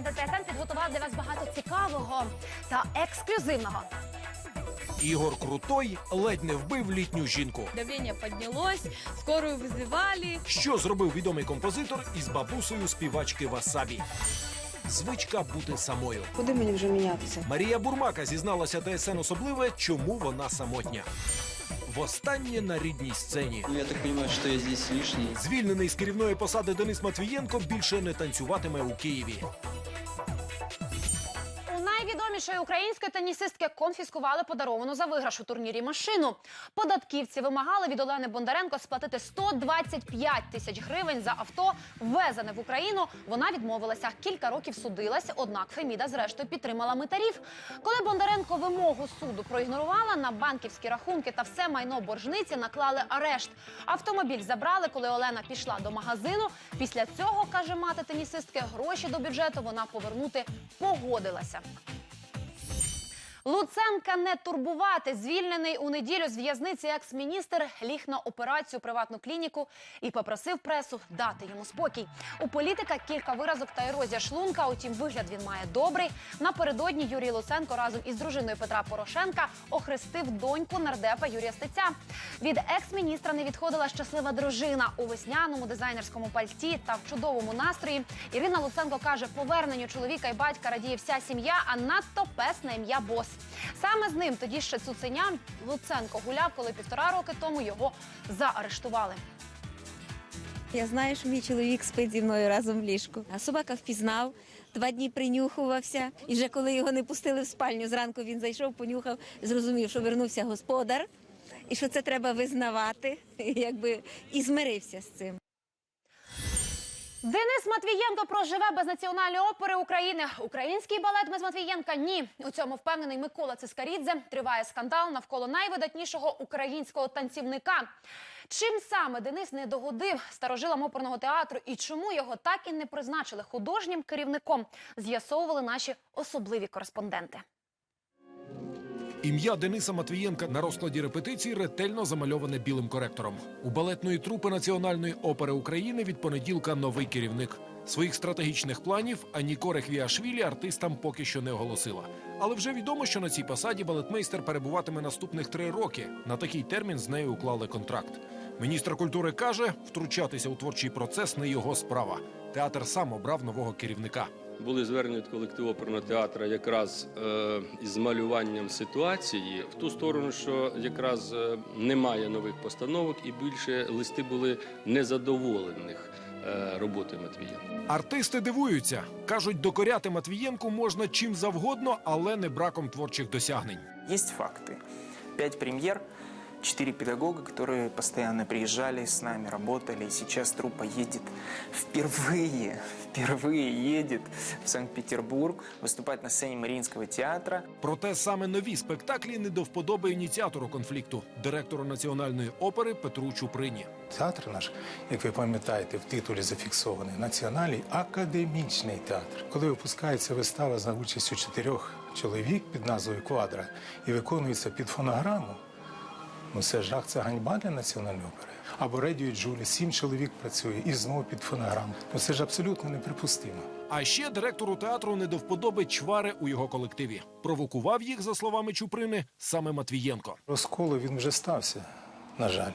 та ТСН підготував для вас багато цікавого та ексклюзивного. Ігор Крутой ледь не вбив літню жінку. Давление поднялось, скорую вызывали. Що зробив відомий композитор із бабусею співачки Васабі? Звичка бути самою. Куди мені вже мінятися? Марія Бурмака зізналася ТСН особливе, чому вона самотня. Востаннє на рідній сцені. Ну, я так понимаю, що я здесь лишній. Звільнений з керівної посади Денис Матвієнко більше не танцюватиме у Києві. Найвідомішої української тенісистки конфіскували подаровану за виграш у турнірі машину. Податківці вимагали від Олени Бондаренко сплатити 125 тисяч гривень за авто, ввезене в Україну. Вона відмовилася. Кілька років судилась, однак Феміда зрештою підтримала митарів. Коли Бондаренко вимогу суду проігнорувала, на банківські рахунки та все майно боржниці наклали арешт. Автомобіль забрали, коли Олена пішла до магазину. Після цього каже мати тенісистки, гроші до бюджету вона повернути погодилася. Луценка не турбувати. Звільнений у неділю з в'язниці екс-міністр ліг на операцію приватну клініку і попросив пресу дати йому спокій. У політика кілька виразок та ерозія шлунка. Утім, вигляд він має добрий. Напередодні Юрій Луценко разом із дружиною Петра Порошенка охрестив доньку нардепа Юрія Стеця. Від екс-міністра не відходила щаслива дружина у весняному дизайнерському пальті та в чудовому настрої. Ірина Луценко каже, поверненню чоловіка і батька радіє вся сім'я, а надто пес на ім'я бос. Саме з ним тоді ще цуценям Луценко гуляв, коли півтора роки тому його заарештували. Я знаю, що мій чоловік спить зі мною разом в ліжку. А собака впізнав, два дні принюхувався. І вже коли його не пустили в спальню, зранку він зайшов, понюхав, зрозумів, що вернувся господар, і що це треба визнавати, якби і змирився з цим. Денис Матвієнко проживе без національної опери України. Український балет без Матвієнка ні. У цьому впевнений Микола Цискарідзе. Триває скандал навколо найвидатнішого українського танцівника. Чим саме Денис не догодив старожилам оперного театру і чому його так і не призначили художнім керівником, з'ясовували наші особливі кореспонденти. Ім'я Дениса Матвієнка на розкладі репетиції ретельно замальоване білим коректором. У балетної трупи Національної опери України від понеділка новий керівник. Своїх стратегічних планів Аніко Рехвіашвілі артистам поки що не оголосила. Але вже відомо, що на цій посаді балетмейстер перебуватиме наступних три роки. На такий термін з нею уклали контракт. Міністр культури каже, втручатися у творчий процес не його справа. Театр сам обрав нового керівника. Були звернення від колективу оперного театру якраз е, із малюванням ситуації в ту сторону, що якраз е, немає нових постановок, і більше листи були незадоволених е, роботою Матвієнка. Артисти дивуються. кажуть, докоряти Матвієнку можна чим завгодно, але не браком творчих досягнень. Есть факты. Пять премьер, четыре педагога, которые постоянно приезжали с нами, работали. И сейчас труппа едет впервые, впервые едет в Санкт-Петербург выступать на сцене Мариинского театра. Проте саме нові спектаклі не до вподоби ініціатору конфлікту, директору національної опери Петру Чуприні. Театр наш, як ви пам'ятаєте, в титулі зафіксований національний академічний театр. Коли випускається вистава за участю чотирьох чоловік під назвою Квадра і виконується під фонограму, ну це жах, це ганьба для національної опери. Або Редіо Джулі, сім чоловік працює і знову під фонограму. Ну це ж абсолютно неприпустимо. А ще директору театру не до вподоби чвари у його колективі. Провокував їх, за словами Чуприни, саме Матвієнко. Розколу він вже стався, на жаль,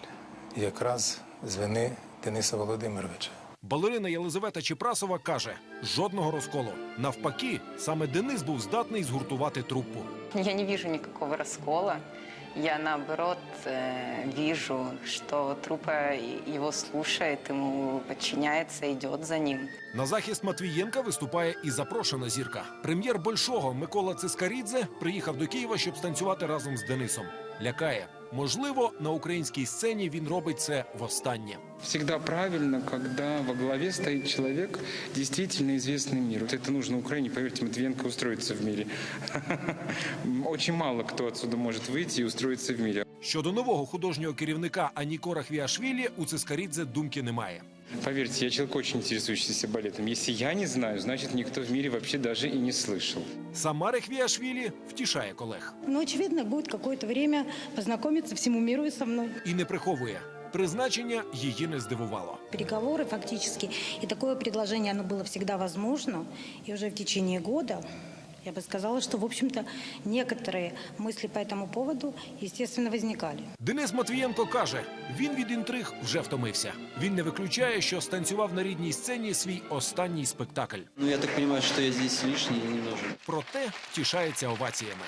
якраз з вини Дениса Володимировича. Балерина Єлизавета Чепрасова каже: жодного розколу. Навпаки, саме Денис був здатний згуртувати труппу. Я не вижу никакого раскола. Я наоборот э, вижу, что трупа его слушает, ему подчиняется, идет за ним. На захист Матвієнка виступає і запрошена зірка. Прем'єр Большого Микола Цискарідзе приїхав до Києва, щоб станцювати разом з Денисом. Лякає. Можливо, на українській сцені він робить це востаннє. Всегда правильно, когда во главе стоит человек, действительно известный миру. Это нужно Украине, поверьте, Матвиенко устроится в мире. Очень мало кто отсюда может выйти и устроиться в мире. Щодо нового художнього керівника Аніко Рахвіашвілі у Цискарідзе думки немає. Поверьте, я человек очень интересующийся балетом. Если я не знаю, значит никто в мире вообще даже и не слышал. Сама Рахвіашвілі втішає колег Но, очевидно, будет какое-то время познакомиться всему миру и со мной. і не приховує. Призначення її не здивувало. переговоры фактически. И такое предложение, оно было всегда возможно. И уже в течение года я бы сказала, что, в общем-то, некоторые мысли по этому поводу, естественно, возникали. Денис Матвієнко каже, він від інтриг вже втомився. Він не виключає, що станцював на рідній сцені свій останній спектакль. Ну, я так понимаю, что я здесь лишний и не нужен. Проте втішається оваціями.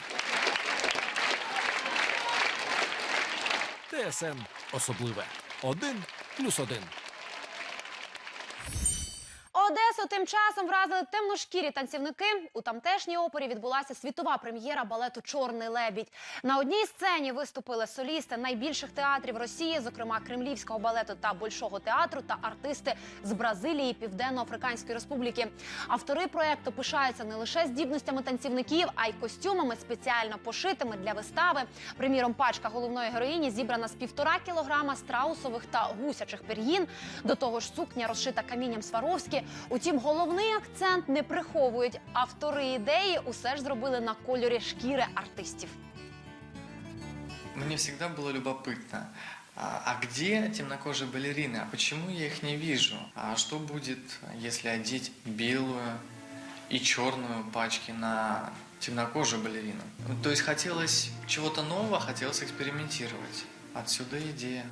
ТСН особливе. Один плюс один. Одесу тим часом вразили темношкірі танцівники. У тамтешній опері відбулася світова прем'єра балету Чорний лебідь. На одній сцені виступили солісти найбільших театрів Росії, зокрема Кремлівського балету та Большого театру, та артисти з Бразилії Південно-Африканської Республіки. Автори проекту пишаються не лише здібностями танцівників, а й костюмами спеціально пошитими для вистави. Приміром, пачка головної героїні зібрана з півтора кілограма страусових та гусячих пір'їн. До того ж, сукня розшита камінням Сваровські. Утім, головний акцент не приховують. Автори ідеї усе ж зробили на кольорі шкіри артистів. Мне всегда было любопытно, а а где темнокожие балерины? А почему я их не вижу? А что будет, если одеть белую и черную пачки на темнокожую балерину? Ну, То есть хотелось чего-то нового, хотелось экспериментировать. Отсюда идея.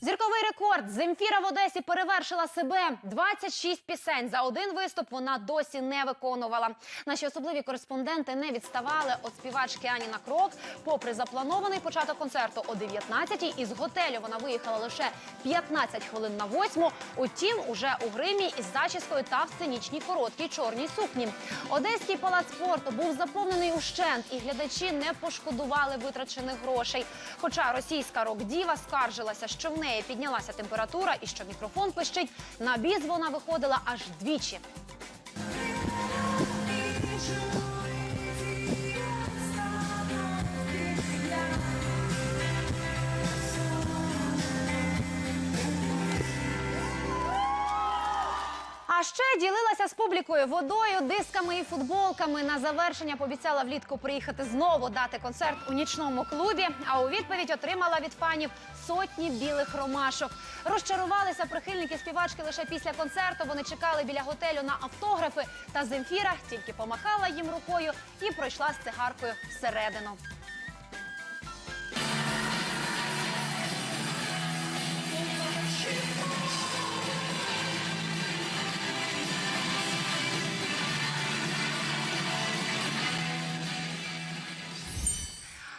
Зірковий рекорд Земфіра в Одесі перевершила себе. 26 пісень за один виступ вона досі не виконувала. Наші особливі кореспонденти не відставали від співачки Ані на крок. Попри запланований початок концерту о 19-й, із готелю вона виїхала лише 15 хвилин на восьму. Утім, уже у гримі із зачіскою та в сценічній короткій чорній сукні. Одеський палац спорту був заповнений ущент, і глядачі не пошкодували витрачених грошей. Хоча російська рок-діва скаржилася, що в неї піднялася температура і що мікрофон пищить, на біз вона виходила аж двічі. А ще ділилася з публікою водою, дисками і футболками. На завершення пообіцяла влітку приїхати знову дати концерт у нічному клубі. А у відповідь отримала від фанів сотні білих ромашок. Розчарувалися прихильники співачки лише після концерту. Вони чекали біля готелю на автографи. Та Земфіра тільки помахала їм рукою і пройшла з цигаркою всередину.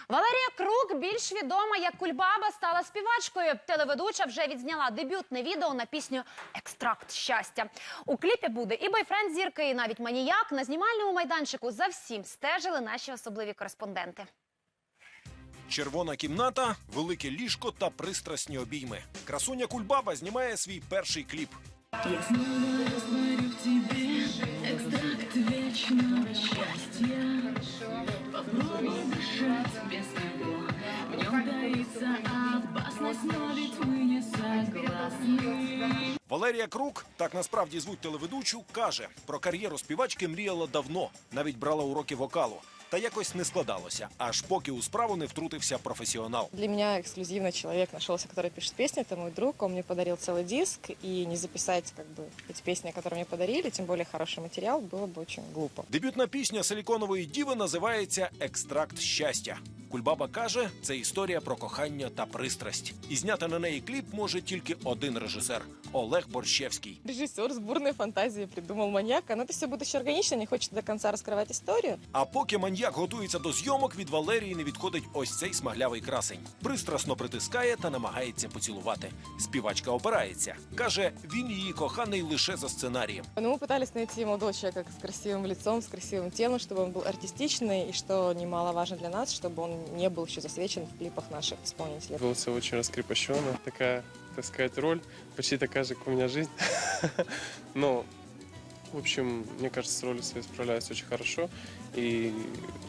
Валерія Крук, більш відома як Кульбаба, стала співачкою. Телеведуча вже відзняла дебютне відео на пісню Екстракт щастя. У кліпі буде і бойфренд зірки, і навіть маніяк. На знімальному майданчику за всім стежили наші особливі кореспонденти. Червона кімната, велике ліжко та пристрасні обійми. Красуня Кульбаба знімає свій перший кліп. Я снова растворю в тебе вечного счастья. Попробуй дышать без него. В нем таится опасность, но ведь мы не согласны. Валерія Крук, так насправді звуть телеведучу, каже, про кар'єру співачки мріяла давно, навіть брала уроки вокалу. Та якось не складалося, аж поки у справу не втрутився професіонал. Для меня эксклюзивно человек нашелся, который пишет песни. Это мой друг. Он мне подарил целый диск. И не записать как бы эти песни, которые мне подарили, тем более хороший материал, было бы очень глупо. Дебютна пісня силіконової діви називається Екстракт щастя. Кульбаба каже, це історія про кохання та пристрасть. І зняти на неї кліп може тільки один режисер Олег Борщевський. Режиссер с бурной фантазией придумал маньяка. Но это все будет еще органично, не хочет до конца раскрывать историю. А поки маньяк готується до зйомок, від Валерії не відходить ось цей смаглявий красень. Пристрасно притискає та намагається поцілувати. Співачка опирається. каже, він її коханий лише за сценарієм. Но мы пытались найти молодого человека с красивым лицом, с красивым телом, чтобы он был артистичный и, что немаловажно для нас, чтобы он не был еще засвечен в клипах наших исполнителей. Голос очень раскрепощенный. Такая, так сказать, роль почти такая же, как у меня жизнь. Но В общем, мне кажется, с ролью своей справляюсь очень хорошо. И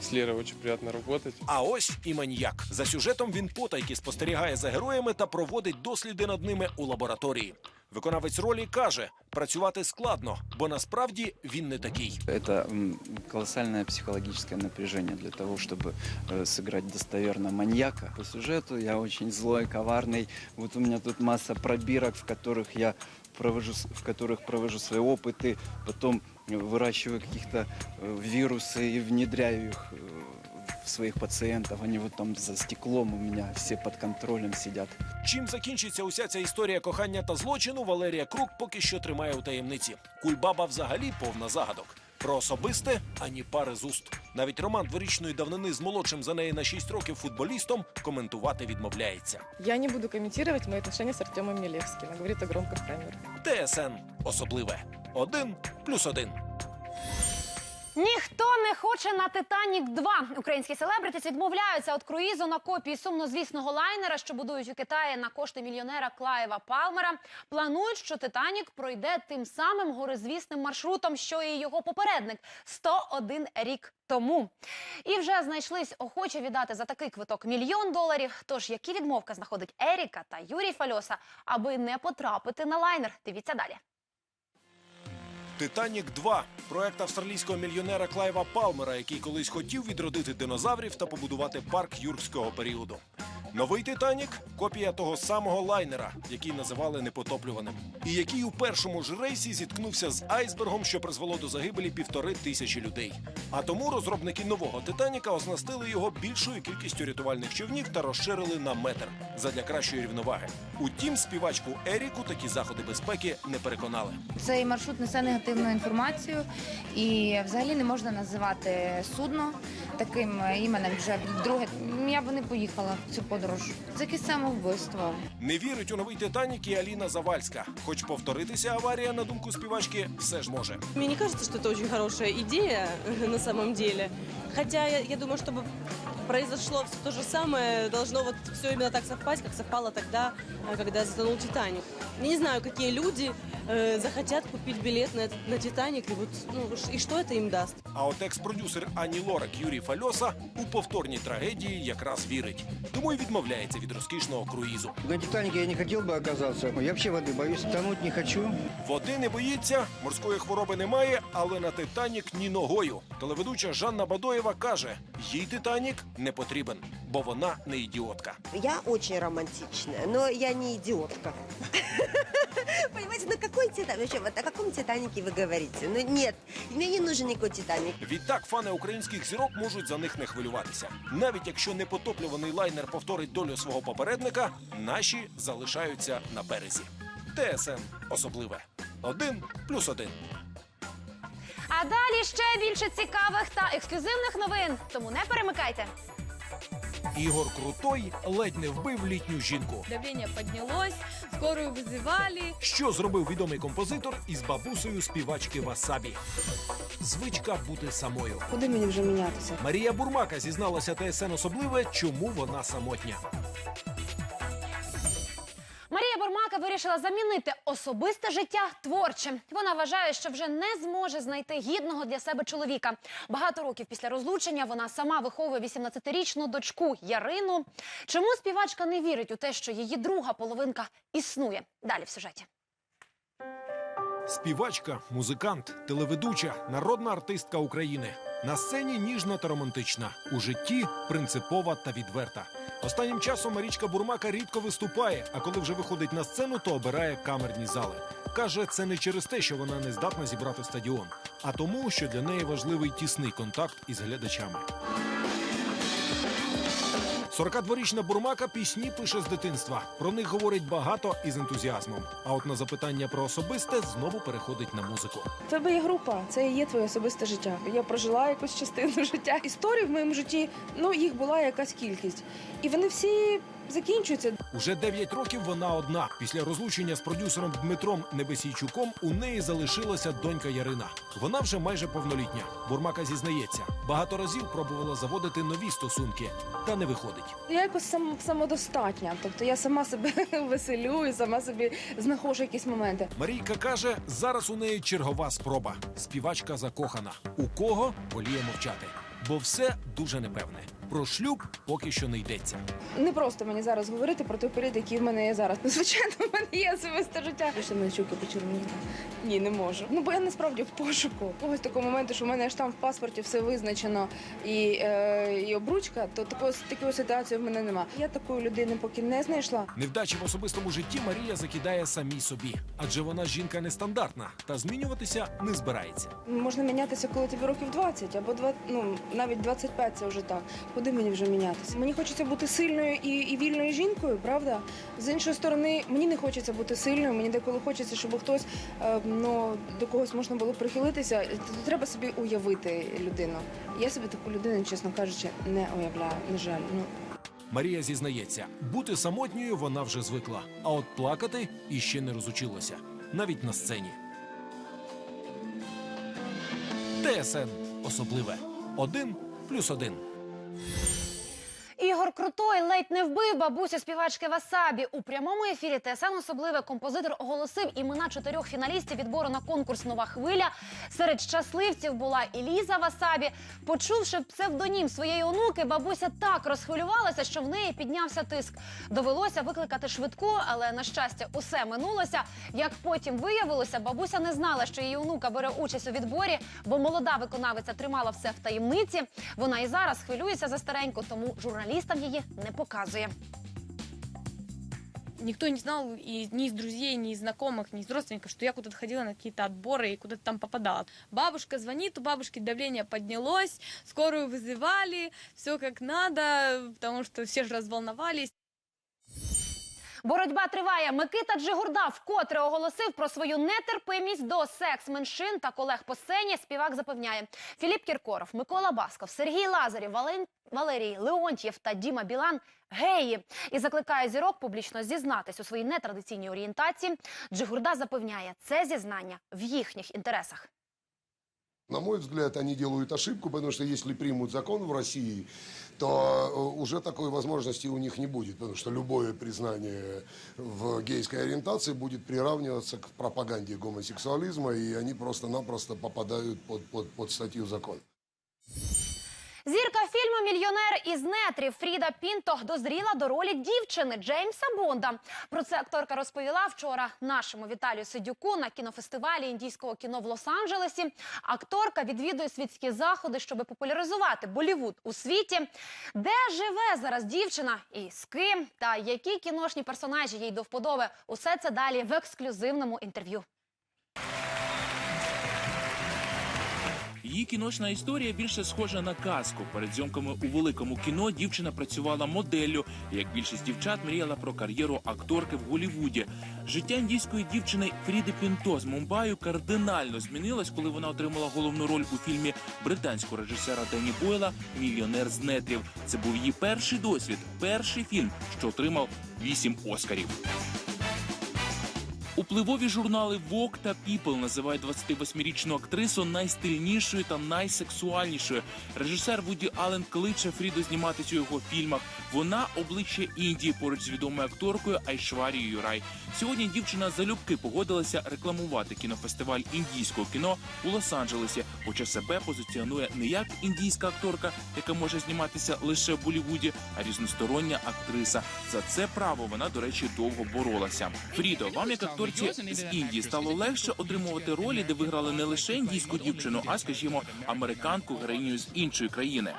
с Лерой очень приятно работать. А ось і маньяк. За сюжетом він потайки спостерігає за героями та проводить досліди над ними у лабораторії. Виконавець ролі каже, працювати складно, бо насправді він не такий. Это м, колоссальное психологическое напряжение для того, чтобы э, сыграть достоверно маньяка. По сюжету я очень злой, коварный. Вот у меня тут масса пробирок, в которых я провожу, с- в которых провожу свои опыты, потом э, выращиваю каких-то э, вирусы и внедряю их э, в своих пациентов. Они вот там за стеклом у меня все под контролем сидят. Чим закінчиться уся ця історія кохання та злочину, Валерія Крук поки що тримає у таємниці. Кульбаба взагалі повна загадок. Про особисте ані пари з уст. Навіть роман дворічної давнини з молодшим за неї на 6 років футболістом коментувати відмовляється. Я не буду коментувати мої отношения з Артемом Мілєвським. Он громко в камеру. ТСН особливе. Один плюс один. Ніхто не хоче на Титанік 2 Українські селебритіс відмовляються від круїзу на копії сумнозвісного лайнера, що будують у Китаї на кошти мільйонера Клаєва Палмера. Планують, що Титанік пройде тим самим горизвісним маршрутом, що і його попередник 101 рік тому. І вже знайшлись охочі віддати за такий квиток мільйон доларів. Тож які відмовка знаходить Еріка та Юрій Фальоса, аби не потрапити на лайнер? Дивіться далі. Титанік 2 проект австралійського мільйонера Клайва Палмера, який колись хотів відродити динозаврів та побудувати парк юрського періоду. Новий Титанік копія того самого лайнера, який називали непотоплюваним, і який у першому ж рейсі зіткнувся з айсбергом, що призвело до загибелі півтори тисячі людей. А тому розробники нового Титаніка оснастили його більшою кількістю рятувальних човнів та розширили на метр задля кращої рівноваги. Утім, співачку Еріку такі заходи безпеки не переконали. Цей маршрут несе негативну інформацію, і взагалі не можна називати судно таким іменем. Вже вдруге я б не поїхала в цю подорож. Це якесь самовбивство. Не вірить у новий Титанік і Аліна Завальська. Хоч повторитися аварія, на думку співачки, все ж може. Мені кажеться, що це дуже хороша ідея на самом деле. Хотя я, я думаю, чтобы произошло всё то же самое, должно вот все именно так совпасть, как совпало тогда, э, когда затонул Титаник. Я не знаю, какие люди э, захотят купить билет на, этот- на Титаник, и вот, ну, ш- и что это им даст. А от екс-продюсер Ані Лорак Юрій Фальоса у повторній трагедії якраз вірить. Тому й відмовляється від розкішного круїзу. На Титанике я не хотел бы оказаться. Я вообще воды боюсь, тонуть не хочу. Води не боїться, морської хвороби немає, але на Титанік ні ногою. Телеведуча Жанна Бадоєва каже: їй Титанік не потрібен, бо вона не ідіотка. Я очень романтичная, но я не идиотка. Понимаете, ну какой Титаник? Вообще, вот о каком Титанике вы говорите? Ну нет, мне не нужен никакой Титаник. Відтак фани українських зірок можуть за них не хвилюватися. Навіть якщо непотоплюваний лайнер повторить долю свого попередника, наші залишаються на березі. ТСН особливе. Один плюс один. А далі ще більше цікавих та ексклюзивних новин. Тому не перемикайте. Ігор Крутой ледь не вбив літню жінку. Давление поднялось, скорую вызывали. Що зробив відомий композитор із бабусею співачки Васабі? Звичка бути самою. Куди мені вже мінятися? Марія Бурмака зізналася ТСН особливе, чому вона самотня. Марія Бурмака вирішила замінити особисте життя творчим. Вона вважає, що вже не зможе знайти гідного для себе чоловіка. Багато років після розлучення вона сама виховує 18-річну дочку Ярину. Чому співачка не вірить у те, що її друга половинка існує? Далі в сюжеті. Співачка, музикант, телеведуча, народна артистка України. На сцені ніжна та романтична, у житті принципова та відверта. Останнім часом Марічка Бурмака рідко виступає, а коли вже виходить на сцену, то обирає камерні зали. Каже, це не через те, що вона не здатна зібрати стадіон, а тому, що для неї важливий тісний контакт із глядачами. 42-річна Бурмака пісні пише з дитинства. Про них говорить багато і з ентузіазмом. А от на запитання про особисте знову переходить на музику. Тебе є група, це і є твоє особисте життя. Я прожила якусь частину життя. Історій в моєму житті, ну їх була якась кількість. І вони всі закінчується. Уже 9 років вона одна. Після розлучення з продюсером Дмитром Небесійчуком у неї залишилася донька Ярина. Вона вже майже повнолітня. Бурмака зізнається, багато разів пробувала заводити нові стосунки, та не виходить. Я якось сам, самодостатня. Тобто я сама себе веселю і сама собі знаходжу якісь моменти. Марійка каже, зараз у неї чергова спроба. Співачка закохана. У кого воліє мовчати, бо все дуже непевне. Про шлюб поки що не йдеться. Не просто мені зараз говорити про той період, який в мене є зараз. Ну, звичайно, в мене є особисте життя. Що мене щуки почервоніли? Ні, не можу. Ну бо я насправді в пошуку. Ось такого моменту, що в мене ж там в паспорті все визначено і, е, і обручка, то такої, такої ситуації в мене нема. Я такої людини поки не знайшла. Невдачі в особистому житті Марія закидає самій собі, адже вона жінка нестандартна та змінюватися не збирається. Можна мінятися, коли тобі років 20 або 20, ну навіть 25 це вже так. Куди мені вже мінятися? Мені хочеться бути сильною і, і вільною жінкою, правда? З іншої сторони, мені не хочеться бути сильною. Мені деколи хочеться, щоб хтось е, ну, до когось можна було прихилитися. Т- Треба собі уявити людину. Я собі таку людину, чесно кажучи, не уявляю. На жаль, ну Марія зізнається, бути самотньою вона вже звикла, а от плакати іще не розучилася, навіть на сцені. ТСН особливе. Один плюс один. Ігор Крутой ледь не вбив бабусю співачки Васабі. У прямому ефірі ТСН особливе композитор оголосив імена чотирьох фіналістів відбору на конкурс Нова хвиля. Серед щасливців була і Ліза Васабі. Почувши псевдонім своєї онуки, бабуся так розхвилювалася, що в неї піднявся тиск. Довелося викликати швидку, але на щастя, усе минулося. Як потім виявилося, бабуся не знала, що її онука бере участь у відборі, бо молода виконавиця тримала все в таємниці. Вона і зараз хвилюється за стареньку, тому журналістам її не показує. Никто не знал и ни из друзей, ни из знакомых, ни из родственников, что я куда-то ходила на какие-то отборы и куда-то там попадала. Бабушка звонит, у бабушки давление поднялось, скорую вызывали, все как надо, потому что все же разволновались. Боротьба триває. Микита Джигурда вкотре оголосив про свою нетерпимість до секс-меншин та колег по сцені. Співак запевняє Філіп Кіркоров, Микола Басков, Сергій Лазарів, Вален... Валерій Леонтьєв та Діма Білан геї і закликає зірок публічно зізнатись у своїй нетрадиційній орієнтації. Джигурда запевняє, це зізнання в їхніх інтересах. На мой взгляд, они делают ошибку, потому что если примут закон в России, то э, уже такой возможности у них не будет, потому что любое признание в гейской ориентации будет приравниваться к пропаганде гомосексуализма, и они просто-напросто попадают под, под, под статью закона. Зірка фільму Мільйонер із нетрів Фріда Пінто дозріла до ролі дівчини Джеймса Бонда. Про це акторка розповіла вчора нашому Віталію Сидюку на кінофестивалі індійського кіно в Лос-Анджелесі. Акторка відвідує світські заходи, щоб популяризувати Болівуд у світі. Де живе зараз дівчина і з ким, та які кіношні персонажі їй до вподоби. Усе це далі в ексклюзивному інтерв'ю. Її кіношна історія більше схожа на казку. Перед зйомками у великому кіно дівчина працювала моделлю. Як більшість дівчат мріяла про кар'єру акторки в Голлівуді. Життя індійської дівчини Фріди Пінто з Мумбаю кардинально змінилось, коли вона отримала головну роль у фільмі британського режисера Дені Бойла Мільйонер з нетрів. Це був її перший досвід, перший фільм, що отримав вісім оскарів. Впливові журнали Vogue та People називають 28-річну актрису найстильнішою та найсексуальнішою. Режисер Вуді Аллен кличе Фріду зніматися у його фільмах. Вона обличчя Індії поруч з відомою акторкою Айшварією Юрай. Сьогодні дівчина залюбки погодилася рекламувати кінофестиваль індійського кіно у Лос-Анджелесі, хоча себе позиціонує не як індійська акторка, яка може зніматися лише в Болівуді, а різностороння актриса. За це право вона, до речі, довго боролася. Фрідо, вам як акторці з Індії стало легше отримувати ролі, де виграли не лише індійську дівчину, а скажімо, американку героїню з іншої країни.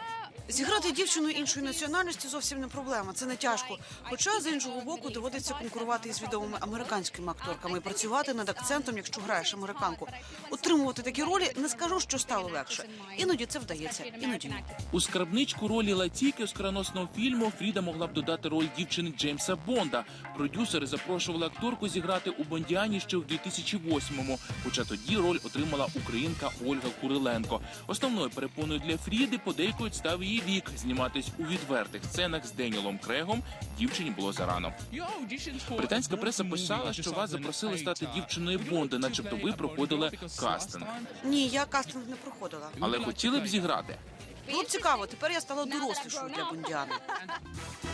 Зіграти дівчину іншої національності зовсім не проблема. Це не тяжко. Хоча з іншого боку доводиться конкурувати із відомими американськими акторками і працювати над акцентом, якщо граєш американку. Отримувати такі ролі не скажу, що стало легше. Іноді це вдається, іноді ні. У скарбничку ролі Латіки оскароносного фільму Фріда могла б додати роль дівчини Джеймса Бонда. Продюсери запрошували акторку зіграти у Бондіані ще в 2008-му, Хоча тоді роль отримала українка Ольга Куриленко. Основною перепоною для Фріди подейкують став її її вік зніматись у відвертих сценах з Денілом Крегом дівчині було зарано. Британська преса писала, що вас запросили стати дівчиною Бонда, начебто ви проходили кастинг. Ні, я кастинг не проходила. Але хотіли б зіграти. Було б цікаво, тепер я стала дорослішою для Бондіани.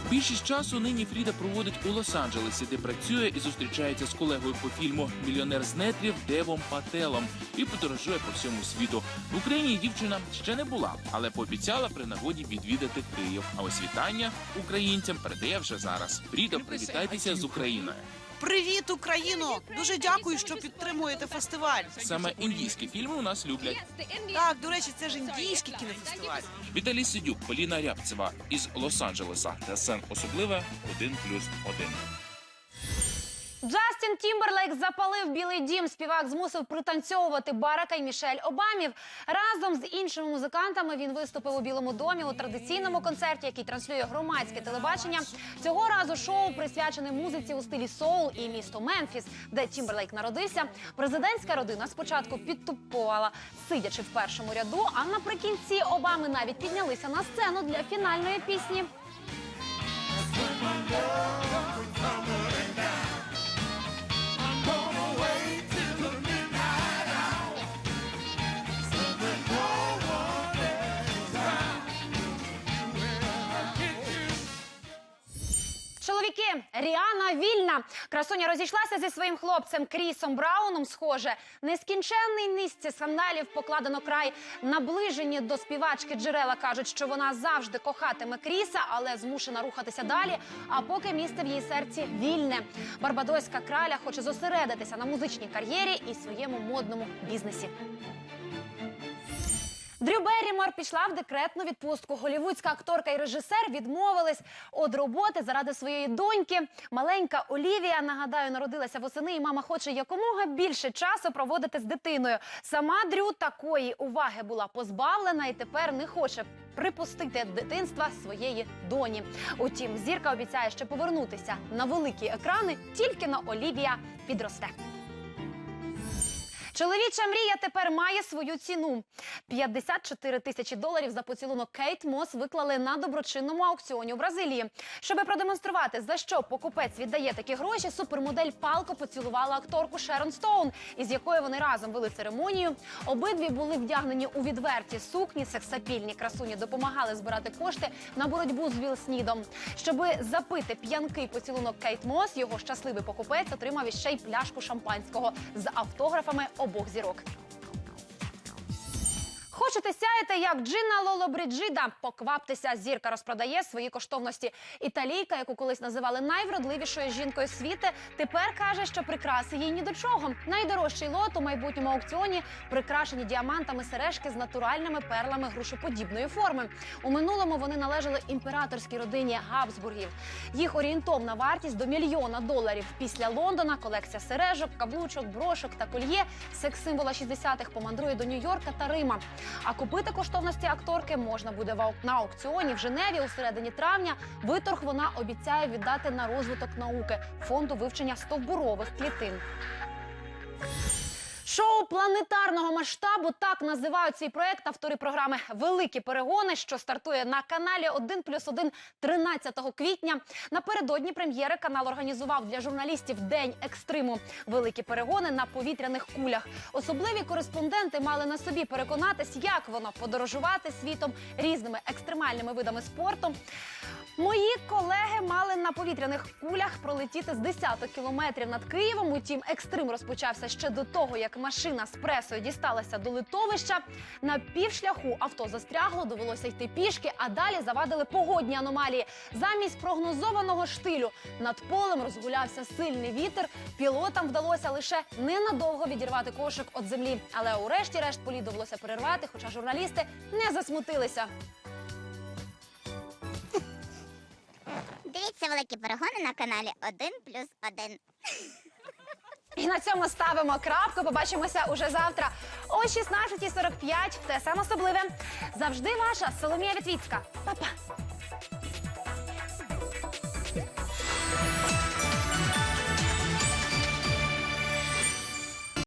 Більшість часу нині Фріда проводить у Лос-Анджелесі, де працює і зустрічається з колегою по фільму Мільйонер з нетрів Девом Пателом і подорожує по всьому світу. В Україні дівчина ще не була, але пообіцяла при нагоді відвідати Київ. А ось вітання українцям передає вже зараз. Фріда, привітайтеся з Україною. Привіт, Україно! Дуже дякую, що підтримуєте фестиваль. Саме індійські фільми у нас люблять. Так, до речі, це ж індійський кінофестиваль. Віталій Сидюк, Поліна Рябцева із Лос-Анджелеса. ТСН особливе 1 плюс 1. Джастін Тімберлейк запалив білий дім. Співак змусив пританцьовувати Барака і Мішель Обамів. Разом з іншими музикантами він виступив у Білому домі у традиційному концерті, який транслює громадське телебачення. Цього разу шоу присвячене музиці у стилі соул і місту Мемфіс, де Тімберлейк народився. Президентська родина спочатку підтупувала, сидячи в першому ряду. А наприкінці Обами навіть піднялися на сцену для фінальної пісні. Чоловіки, Ріана вільна. Красуня розійшлася зі своїм хлопцем Крісом Брауном. Схоже, нескінченний низці скандалів покладено край. Наближені до співачки джерела кажуть, що вона завжди кохатиме Кріса, але змушена рухатися далі. А поки місце в її серці вільне. Барбадоська краля хоче зосередитися на музичній кар'єрі і своєму модному бізнесі. Дрю Беррімор пішла в декретну відпустку. Голівудська акторка і режисер відмовились від роботи заради своєї доньки. Маленька Олівія, нагадаю, народилася восени, і мама хоче якомога більше часу проводити з дитиною. Сама Дрю такої уваги була позбавлена і тепер не хоче припустити дитинства своєї доні. Утім, зірка обіцяє ще повернутися на великі екрани, тільки на Олівія підросте. Чоловіча мрія тепер має свою ціну. 54 тисячі доларів за поцілунок Кейт Мос виклали на доброчинному аукціоні у Бразилії. Щоби продемонструвати, за що покупець віддає такі гроші, супермодель палко поцілувала акторку Шерон Стоун, із якою вони разом вели церемонію. Обидві були вдягнені у відверті сукні, сексапільні красуні допомагали збирати кошти на боротьбу з Віл Снідом. Щоби запити п'янкий поцілунок Кейт Мос, його щасливий покупець отримав іще й пляшку шампанського з автографами обох зірок. Хочете сяяти, як Джинна Лоло Бриджида? Покваптеся, зірка розпродає свої коштовності. Італійка, яку колись називали найвродливішою жінкою світу, тепер каже, що прикраси їй ні до чого. Найдорожчий лот у майбутньому аукціоні прикрашені діамантами сережки з натуральними перлами грушоподібної форми. У минулому вони належали імператорській родині Габсбургів. Їх орієнтовна вартість до мільйона доларів. Після Лондона колекція сережок, каблучок, брошок та кольє секс-символа 60-х помандрує до Нью-Йорка та Рима. А купити коштовності акторки можна буде на аукціоні в Женеві у середині травня. Виторг вона обіцяє віддати на розвиток науки фонду вивчення стовбурових клітин. Шоу планетарного масштабу так називають цей проект автори програми Великі перегони, що стартує на каналі 1 плюс 1 13 квітня. Напередодні прем'єри канал організував для журналістів день екстриму. Великі перегони на повітряних кулях. Особливі кореспонденти мали на собі переконатись, як воно подорожувати світом різними екстремальними видами спорту. Мої колеги мали на повітряних кулях пролетіти з десяток кілометрів над Києвом. Утім, екстрим розпочався ще до того, як машина з пресою дісталася до литовища. На півшляху авто застрягло, довелося йти пішки, а далі завадили погодні аномалії. Замість прогнозованого штилю над полем розгулявся сильний вітер. Пілотам вдалося лише ненадовго відірвати кошик від землі. Але урешті-решт політ довелося перервати, хоча журналісти не засмутилися. Дивіться великі перегони на каналі 1 плюс 1. І на цьому ставимо крапку. Побачимося уже завтра о 16.45 те саме особливе. Завжди ваша Соломія Вітвіцька. Па-па!